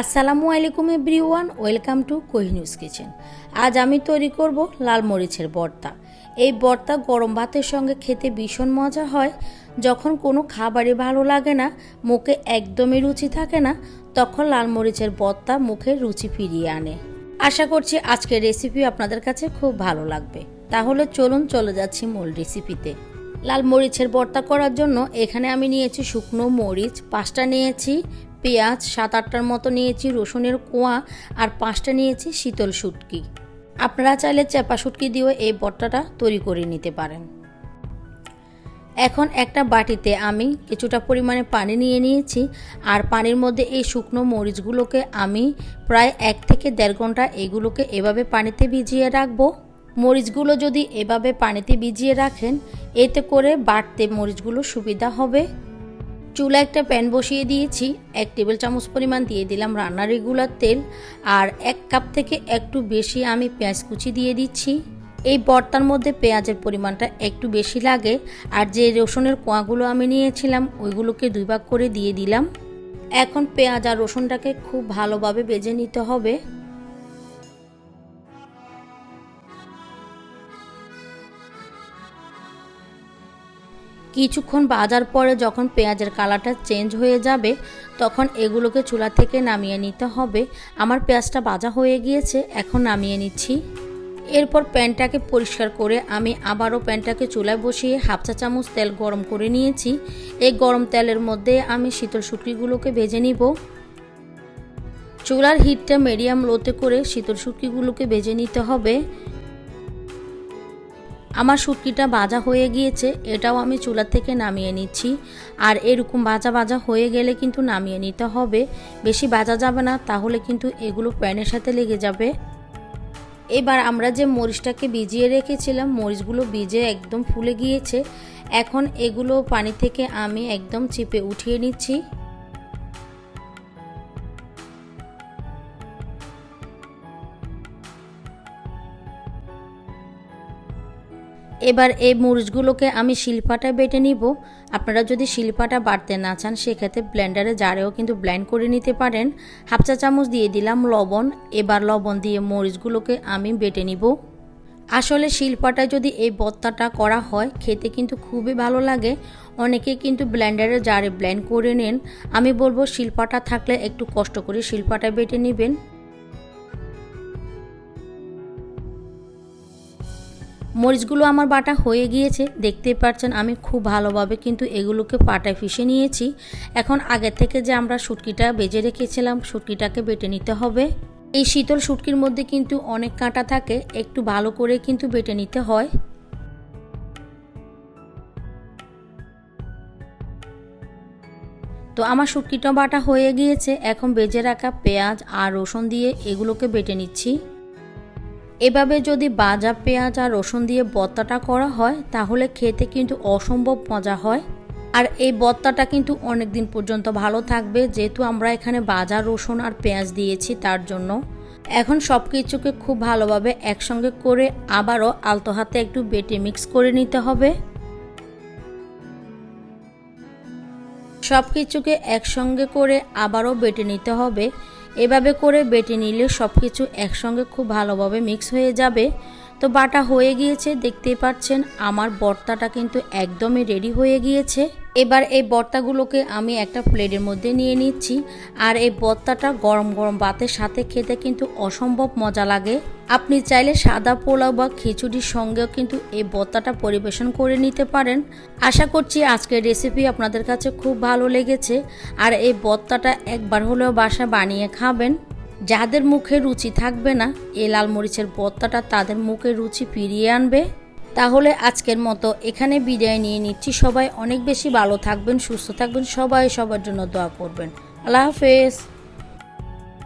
আসসালামু আলাইকুম everyone, welcome to কোহিনিউজ কিচেন। আজ আমি তৈরি করব লাল মরিচের ভর্তা এই ভর্তা গরম ভাতের সঙ্গে খেতে ভীষণ মজা হয়। যখন কোনো খাবারই ভালো লাগে না, মুখে একদমই রুচি থাকে না, তখন লাল মরিচের ভর্তা মুখে রুচি ফিরিয়ে আনে। আশা করছি আজকের রেসিপি আপনাদের কাছে খুব ভালো লাগবে। তাহলে চলুন চলে যাচ্ছি মূল রেসিপিতে লাল মরিচের ভর্তা করার জন্য এখানে আমি নিয়েছি শুকনো মরিচ, পাঁচটা নিয়েছি পেঁয়াজ সাত আটটার মতো নিয়েছি, রসুনের কোয়া আর পাঁচটা নিয়েছি শীতল শুটকি। আপনারা চাইলে চেপা শুটকি দিয়েও এই বট্টাটা তৈরি করে নিতে পারেন। এখন একটা বাটিতে আমি কিছুটা পরিমাণে পানি নিয়ে নিয়েছি আর পানির মধ্যে এই শুকনো মরিচগুলোকে আমি প্রায় এক থেকে দেড় ঘণ্টা এগুলোকে এভাবে পানিতে ভিজিয়ে রাখব। মরিচগুলো যদি এভাবে পানিতে ভিজিয়ে রাখেন, এতে করে বাটতে মরিচগুলো সুবিধা হবে। চুলা একটা প্যান বসিয়ে দিয়েছি, এক টেবিল চামচ পরিমাণ দিয়ে দিলাম রান্নার রেগুলার তেল, আর এক কাপ থেকে একটু বেশি আমি পেঁয়াজ কুচি দিয়ে দিচ্ছি। এই বর্তার মধ্যে পেঁয়াজের পরিমাণটা একটু বেশি লাগে, আর যে রসুনের কোয়াগুলো আমি নিয়েছিলাম, ওইগুলোকে দুই ভাগ করে দিয়ে দিলাম। এখন পেঁয়াজ আর রসুনটাকে খুব ভালোভাবে বেজে নিতে হবে। কিছুক্ষণ বাজার পরে যখন পেঁয়াজের কালারটা চেঞ্জ হয়ে যাবে, তখন এগুলোকে চুলা থেকে নামিয়ে নিতে হবে। আমার পেঁয়াজটা ভাজা হয়ে গিয়েছে, এখন নামিয়ে নিচ্ছি। এরপর প্যানটাকে পরিষ্কার করে আমি আবারও প্যানটাকে চুলায় বসিয়ে হাফ চা চামচ তেল গরম করে নিয়েছি। এই গরম তেলের মধ্যে আমি শীতল শুটকিগুলোকে ভেজে নিব। চুলার হিটটা মিডিয়াম লোতে করে শীতল শুটকিগুলোকে ভেজে নিতে হবে। আমার শুটকিটা বাজা হয়ে গিয়েছে, এটাও আমি চুলা থেকে নামিয়ে নিচ্ছি। আর এরকম বাজা বাজা হয়ে গেলে কিন্তু নামিয়ে নিতে হবে। বেশি বাজা যাবে না, তাহলে কিন্তু এগুলো প্যানের সাথে লেগে যাবে। এবার আমরা যে মরিচটাকে ভিজিয়ে রেখেছিলাম, মরিচগুলো ভিজে একদম ফুলে গিয়েছে। এখন এগুলো পানি থেকে আমি একদম চিপে উঠিয়ে নিচ্ছি। এবার এই মরিচগুলোকে আমি শিলপাটায় বেটে নিব। আপনারা যদি শিলপাটা বাড়তে না চান, সেক্ষেত্রে ব্লেন্ডারে জারেও কিন্তু ব্লেন্ড করে নিতে পারেন। হাফ চা চামচ দিয়ে দিলাম লবণ। এবার লবণ দিয়ে মরিচগুলোকে আমি বেটে নিব। আসলে শিলপাটায় যদি এই বত্তাটা করা হয়, খেতে কিন্তু খুবই ভালো লাগে। অনেকে কিন্তু ব্লেন্ডারে জারে ব্লেন্ড করে নেন। আমি বলব শিলপাটা থাকলে একটু কষ্ট করে শিলপাটায় বেটে নেবেন। মরিচগুলো আমার বাটা হয়ে গিয়েছে, দেখতেই পাচ্ছেন আমি খুব ভালোভাবে কিন্তু এগুলোকে পাটায় ফিসে নিয়েছি। এখন আগে থেকে যে আমরা শুটকিটা বেজে রেখেছিলাম, শুটকিটাকে বেটে নিতে হবে। এই শীতল শুটকির মধ্যে কিন্তু অনেক কাঁটা থাকে, একটু ভালো করে কিন্তু বেটে নিতে হয়। তো আমার শুটকিটা বাটা হয়ে গিয়েছে, এখন বেজে রাখা পেঁয়াজ আর রসুন দিয়ে এগুলোকে বেটে নিচ্ছি। এভাবে যদি বাজা পেঁয়াজ আর রসুন দিয়ে বত্তাটা করা হয়, তাহলে খেতে কিন্তু অসম্ভব মজা হয়। আর এই বত্তাটা কিন্তু অনেক দিন পর্যন্ত ভালো থাকবে, যেহেতু আমরা এখানে বাজা রসুন আর পেঁয়াজ দিয়েছি তার জন্য। এখন সব কিছুকে খুব ভালোভাবে একসঙ্গে করে আবারও আলতো হাতে একটু বেটে মিক্স করে নিতে হবে। সব কিছুকে একসঙ্গে করে আবারও বেটে নিতে হবে। এভাবে করে বেটে নিলে সব কিছু একসঙ্গে খুব ভালোভাবে মিক্স হয়ে যাবে। তো বাটা হয়ে গিয়েছে, দেখতেই পাচ্ছেন, আমার বর্তাটা কিন্তু একদমই রেডি হয়ে গিয়েছে। এবার এই বর্তাগুলোকে আমি একটা প্লেটের মধ্যে নিয়ে নিচ্ছি। আর এই বর্তাটা গরম গরম ভাতের সাথে খেতে কিন্তু অসম্ভব মজা লাগে। আপনি চাইলে সাদা পোলাও বা খিচুড়ির সঙ্গেও কিন্তু এই বর্তাটা পরিবেশন করে নিতে পারেন। আশা করছি আজকের রেসিপি আপনাদের কাছে খুব ভালো লেগেছে। আর এই বর্তাটা একবার হলেও বাসা বানিয়ে খাবেন। যাদের মুখে রুচি থাকবে না, এই লাল মরিচের বত্তাটা তাদের মুখে রুচি ফিরিয়ে আনবে। তাহলে আজকের মতো এখানে বিদায় নিয়ে নিচ্ছি। সবাই অনেক বেশি ভালো থাকবেন, সুস্থ থাকবেন। সবাই সবার জন্য দোয়া করবেন। আল্লাহ হাফেজ।